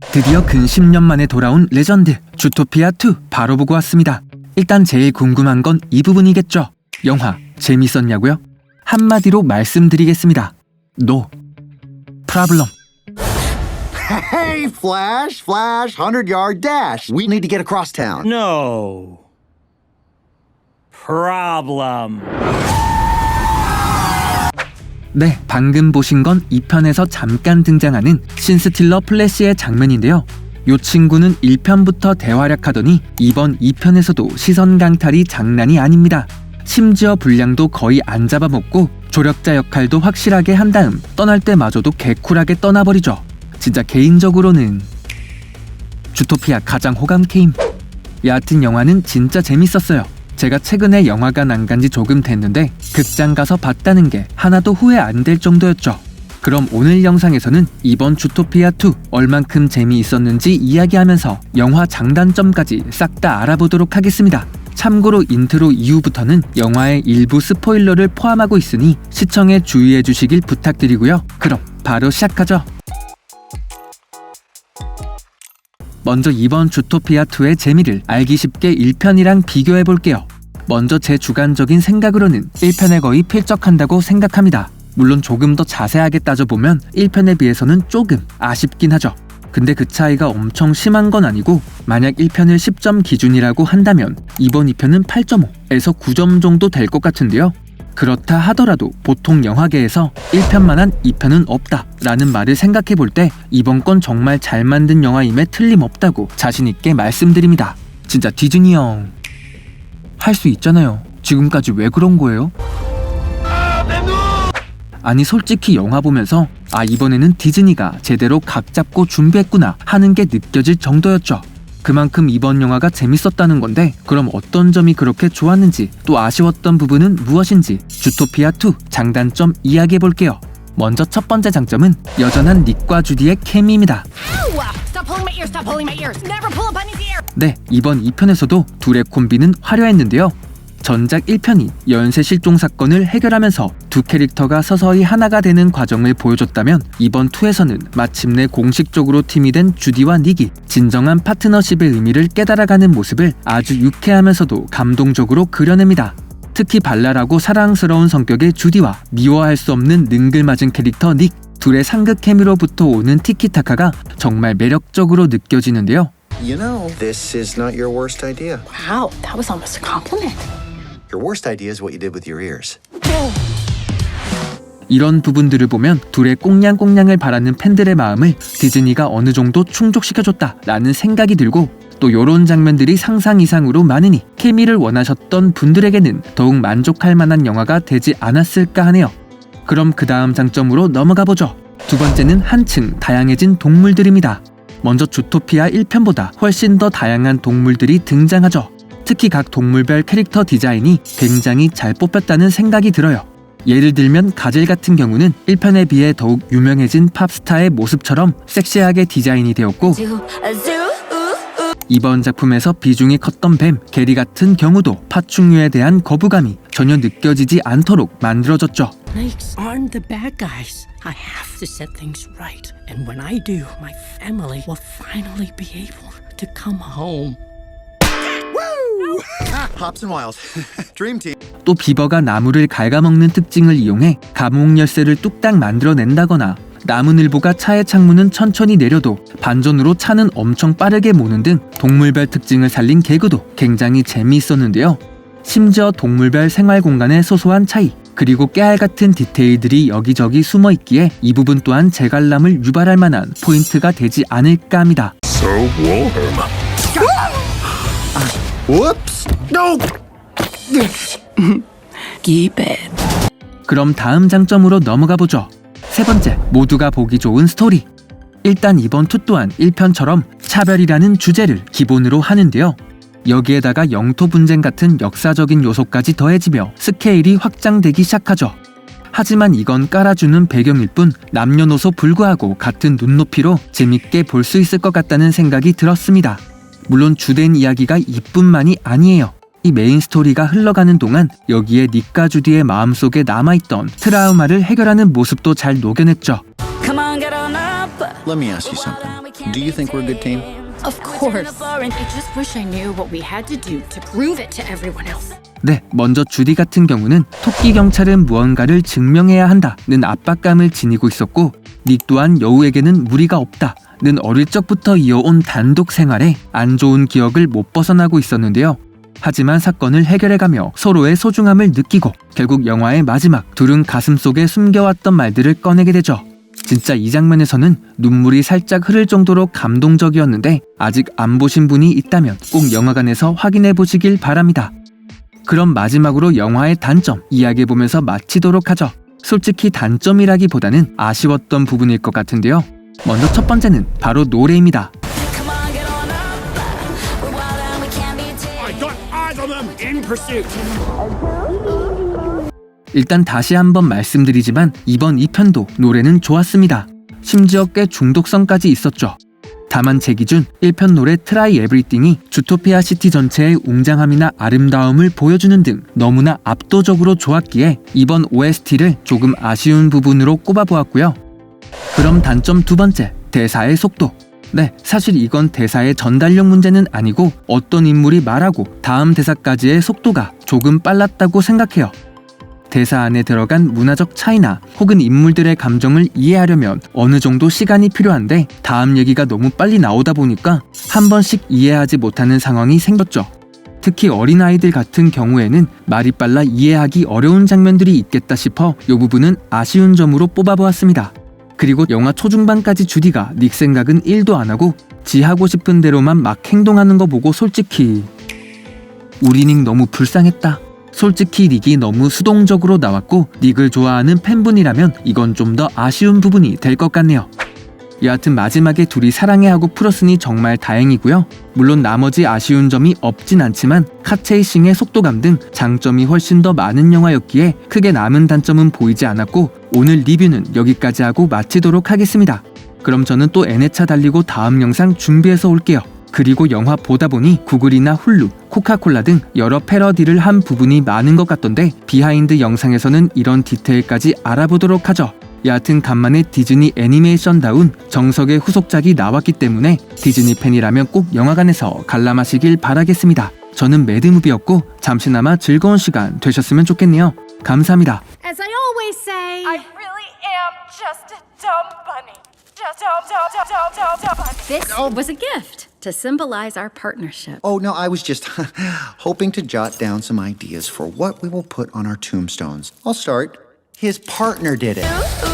드디어 근 10년 만에 돌아온 레전드 주토피아2 바로 보고 왔습니다. 일단 제일 궁금한 건 이 부분이겠죠. 영화 재밌었냐고요? 한마디로 말씀드리겠습니다. No. problem. Hey, Flash, Flash, 100 yard dash. We need to get across town. No. Problem. 네, 방금 보신 건 2편에서 잠깐 등장하는 신스틸러 플래시의 장면인데요. 요 친구는 1편부터 대활약하더니 이번 2편에서도 시선 강탈이 장난이 아닙니다. 심지어 분량도 거의 안 잡아먹고 조력자 역할도 확실하게 한 다음 떠날 때마저도 개쿨하게 떠나버리죠. 진짜 개인적으로는 주토피아 가장 호감 게임. 여하튼 영화는 진짜 재밌었어요. 제가 최근에 영화관 안간지 조금 됐는데 극장 가서 봤다는 게 하나도 후회 안 될 정도였죠. 그럼 오늘 영상에서는 이번 주토피아2 얼만큼 재미있었는지 이야기하면서 영화 장단점까지 싹 다 알아보도록 하겠습니다. 참고로 인트로 이후부터는 영화의 일부 스포일러를 포함하고 있으니 시청에 주의해 주시길 부탁드리고요. 그럼 바로 시작하죠. 먼저 이번 주토피아2의 재미를 알기 쉽게 1편이랑 비교해 볼게요. 먼저 제 주관적인 생각으로는 1편에 거의 필적한다고 생각합니다. 물론 조금 더 자세하게 따져보면 1편에 비해서는 조금 아쉽긴 하죠. 근데 그 차이가 엄청 심한 건 아니고 만약 1편을 10점 기준이라고 한다면 이번 2편은 8.5에서 9점 정도 될 것 같은데요. 그렇다 하더라도 보통 영화계에서 1편만한 2편은 없다 라는 말을 생각해 볼 때 이번 건 정말 잘 만든 영화임에 틀림없다고 자신있게 말씀드립니다. 진짜 디즈니 형. 할 수 있잖아요. 지금까지 왜 그런 거예요? 아니 솔직히 영화 보면서 아 이번에는 디즈니가 제대로 각 잡고 준비했구나 하는 게 느껴질 정도였죠. 그만큼 이번 영화가 재밌었다는 건데 그럼 어떤 점이 그렇게 좋았는지 또 아쉬웠던 부분은 무엇인지 주토피아 2 장단점 이야기해 볼게요. 먼저 첫 번째 장점은 여전한 닉과 주디의 케미입니다. 네, 이번 2편에서도 둘의 콤비는 화려했는데요. 전작 1편이 연쇄 실종 사건을 해결하면서 두 캐릭터가 서서히 하나가 되는 과정을 보여줬다면 이번 2에서는 마침내 공식적으로 팀이 된 주디와 닉이 진정한 파트너십의 의미를 깨달아가는 모습을 아주 유쾌하면서도 감동적으로 그려냅니다. 특히 발랄하고 사랑스러운 성격의 주디와 미워할 수 없는 능글맞은 캐릭터 닉 둘의 상극 케미로부터 오는 티키타카가 정말 매력적으로 느껴지는데요. You know, this is not your worst idea. Wow, that was almost a compliment. Your worst idea is what you did with your ears. 이런 부분들을 보면 둘의 꽁냥꽁냥을 바라는 팬들의 마음을 디즈니가 어느 정도 충족시켜줬다라는 생각이 들고 또 요런 장면들이 상상 이상으로 많으니 케미를 원하셨던 분들에게는 더욱 만족할 만한 영화가 되지 않았을까 하네요. 그럼 그 다음 장점으로 넘어가 보죠. 두 번째는 한층 다양해진 동물들입니다. 먼저 주토피아 1편보다 훨씬 더 다양한 동물들이 등장하죠. 특히 각 동물별 캐릭터 디자인이 굉장히 잘 뽑혔다는 생각이 들어요. 예를 들면 가젤 같은 경우는 1편에 비해 더욱 유명해진 팝스타의 모습처럼 섹시하게 디자인이 되었고 ooh, ooh. 이번 작품에서 비중이 컸던 뱀 게리 같은 경우도 파충류에 대한 거부감이 전혀 느껴지지 않도록 만들어졌죠. Snakes aren't the bad guys. I have to set things right. And when I do, my family will finally be able to come home. Hops and Wiles. Dream Team. 또 비버가 나무를 갉아먹는 특징을 이용해 감옥 열쇠를 뚝딱 만들어낸다거나 나무늘보가 차의 창문은 천천히 내려도 반전으로 차는 엄청 빠르게 모는 등 동물별 특징을 살린 개그도 굉장히 재미있었는데요. 심지어 동물별 생활 공간의 소소한 차이 그리고 깨알 같은 디테일들이 여기저기 숨어 있기에 이 부분 또한 재갈람을 유발할 만한 포인트가 되지 않을까 합니다. Whoops. No. Keep it. 그럼 다음 장점으로 넘어가 보죠. 세 번째, 모두가 보기 좋은 스토리. 일단 이번 투 또한 1편처럼 차별이라는 주제를 기본으로 하는데요. 여기에다가 영토 분쟁 같은 역사적인 요소까지 더해지며 스케일이 확장되기 시작하죠. 하지만 이건 깔아주는 배경일 뿐 남녀노소 불구하고 같은 눈높이로 재밌게 볼 수 있을 것 같다는 생각이 들었습니다. 물론 주된 이야기가 이뿐만이 아니에요. 이 메인 스토리가 흘러가는 동안 여기에 닉과 주디의 마음속에 남아있던 트라우마를 해결하는 모습도 잘 녹여냈죠. Come on, get on up. Let me ask you something. Do you think we're a good team? Of course. I just wish I knew what we had to do to prove it to everyone else. 네, 먼저 주디 같은 경우는 토끼 경찰은 무언가를 증명해야 한다는 압박감을 지니고 있었고, 닉 또한 여우에게는 무리가 없다는 어릴 적부터 이어온 단독 생활에 안 좋은 기억을 못 벗어나고 있었는데요. 하지만 사건을 해결해가며 서로의 소중함을 느끼고 결국 영화의 마지막 둘은 가슴 속에 숨겨왔던 말들을 꺼내게 되죠. 진짜 이 장면에서는 눈물이 살짝 흐를 정도로 감동적이었는데 아직 안 보신 분이 있다면 꼭 영화관에서 확인해 보시길 바랍니다. 그럼 마지막으로 영화의 단점 이야기해 보면서 마치도록 하죠. 솔직히 단점이라기보다는 아쉬웠던 부분일 것 같은데요. 먼저 첫 번째는 바로 노래입니다. 일단 다시 한번 말씀드리지만 이번 2편도 노래는 좋았습니다. 심지어 꽤 중독성까지 있었죠. 다만 제 기준 1편 노래 트라이 에브리띵이 주토피아 시티 전체의 웅장함이나 아름다움을 보여주는 등 너무나 압도적으로 좋았기에 이번 OST를 조금 아쉬운 부분으로 꼽아보았고요. 그럼 단점 두 번째, 대사의 속도. 네, 사실 이건 대사의 전달력 문제는 아니고 어떤 인물이 말하고 다음 대사까지의 속도가 조금 빨랐다고 생각해요. 대사 안에 들어간 문화적 차이나 혹은 인물들의 감정을 이해하려면 어느 정도 시간이 필요한데 다음 얘기가 너무 빨리 나오다 보니까 한 번씩 이해하지 못하는 상황이 생겼죠. 특히 어린아이들 같은 경우에는 말이 빨라 이해하기 어려운 장면들이 있겠다 싶어 이 부분은 아쉬운 점으로 뽑아보았습니다. 그리고 영화 초중반까지 주디가 닉 생각은 1도 안 하고 지 하고 싶은 대로만 막 행동하는 거 보고 솔직히 우리 닉 너무 불쌍했다. 솔직히 닉이 너무 수동적으로 나왔고 닉을 좋아하는 팬분이라면 이건 좀 더 아쉬운 부분이 될 것 같네요. 여하튼 마지막에 둘이 사랑해하고 풀었으니 정말 다행이고요. 물론 나머지 아쉬운 점이 없진 않지만 카체이싱의 속도감 등 장점이 훨씬 더 많은 영화였기에 크게 남은 단점은 보이지 않았고 오늘 리뷰는 여기까지 하고 마치도록 하겠습니다. 그럼 저는 또 N회차 달리고 다음 영상 준비해서 올게요. 그리고 영화 보다 보니 구글이나 훌루, 코카콜라 등 여러 패러디를 한 부분이 많은 것 같던데 비하인드 영상에서는 이런 디테일까지 알아보도록 하죠. 여하튼 간만에 디즈니 애니메이션다운 정석의 후속작이 나왔기 때문에 디즈니 팬이라면 꼭 영화관에서 관람하시길 바라겠습니다. 저는 매드무비였고 잠시나마 즐거운 시간 되셨으면 좋겠네요. 감사합니다. As I always say. I really am just a dumb bunny. Just dumb, dumb, dumb, dumb, dumb, dumb bunny. This was a gift to symbolize our partnership. Oh, no, I was just hoping to jot down some ideas for what we will put on our tombstones. I'll start. His partner did it.